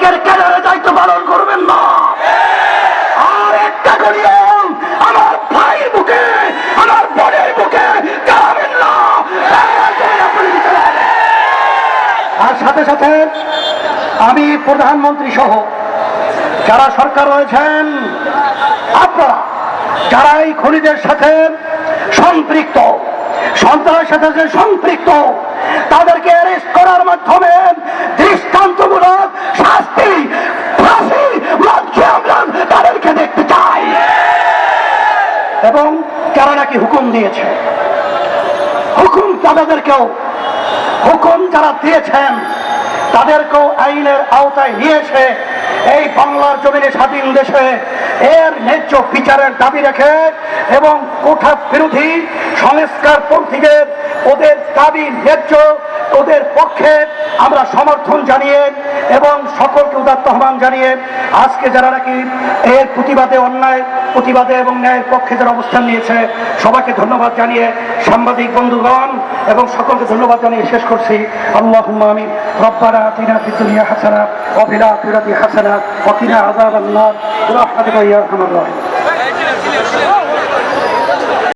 লীগের ক্যাডারে দায়িত্ব পালন করবেন না। আর একটা করিও আমার ভাই বুকে, আমার বোনের বুকে কামেন না। আর সাথে সাথে আমি প্রধানমন্ত্রী সহ যারা সরকার রয়েছেন, আপনারা যারা এই খনিদের সাথে সম্পৃক্ত, সন্ত্রাসের সাথে সম্পৃক্ত, তাদেরকে অ্যারেস্ট করার মাধ্যমে এবং যারা নাকি হুকুম দিয়েছে। হুকুম তাদেরকেও, হুকুম যারা দিয়েছেন, তাদেরকেও আইনের আওতায় নিয়েছে। এই বাংলার জমিনে স্বাধীন দেশে এর ন্যায্য বিচারের দাবি রেখে এবং কোঠা বিরোধী সংস্কার পন্থীদের ওদের দাবি ন্যায্য, ওদের পক্ষে আমরা সমর্থন জানিয়ে এবং সকলকে উদাত্ত আহ্বান জানিয়ে আজকে যারা নাকি এর প্রতিবাদে অন্যায় প্রতিবাদে এবং ন্যায়ের পক্ষে যারা অবস্থান নিয়েছে, সবাইকে ধন্যবাদ জানিয়ে সাংবাদিক বন্ধুগণ এবং সকলকে ধন্যবাদ জানিয়ে শেষ করছি। আল্লাহ আমি ফিদ দুনিয়া হাসানা ফিল আখিরাতি হাসানা ওয়া কিনা আযাবান নার